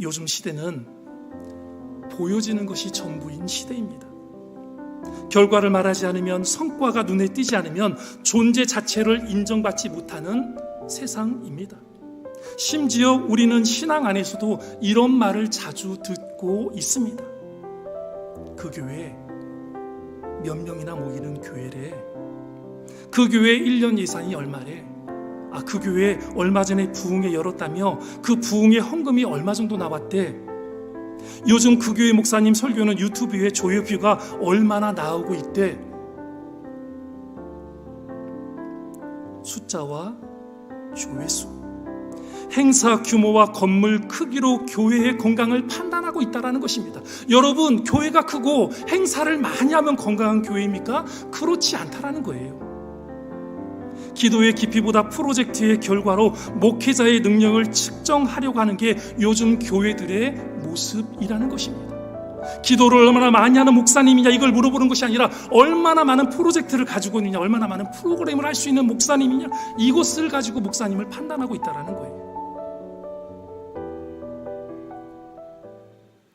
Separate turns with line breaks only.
요즘 시대는 보여지는 것이 전부인 시대입니다. 결과를 말하지 않으면 성과가 눈에 띄지 않으면 존재 자체를 인정받지 못하는 세상입니다. 심지어 우리는 신앙 안에서도 이런 말을 자주 듣고 있습니다. 그 교회 몇 명이나 모이는 교회래. 그 교회 1년 예산이 얼마래. 아, 그 교회 얼마 전에 부흥회 열었다며 그 부흥회 헌금이 얼마 정도 나왔대. 요즘 그 교회 목사님 설교는 유튜브에 조회뷰가 얼마나 나오고 있대. 숫자와 조회수. 행사 규모와 건물 크기로 교회의 건강을 판단하고 있다는 것입니다. 여러분, 교회가 크고 행사를 많이 하면 건강한 교회입니까? 그렇지 않다라는 거예요. 기도의 깊이보다 프로젝트의 결과로 목회자의 능력을 측정하려고 하는 게 요즘 교회들의 모습이라는 것입니다. 기도를 얼마나 많이 하는 목사님이냐 이걸 물어보는 것이 아니라 얼마나 많은 프로젝트를 가지고 있느냐 얼마나 많은 프로그램을 할 수 있는 목사님이냐 이것을 가지고 목사님을 판단하고 있다는 거예요.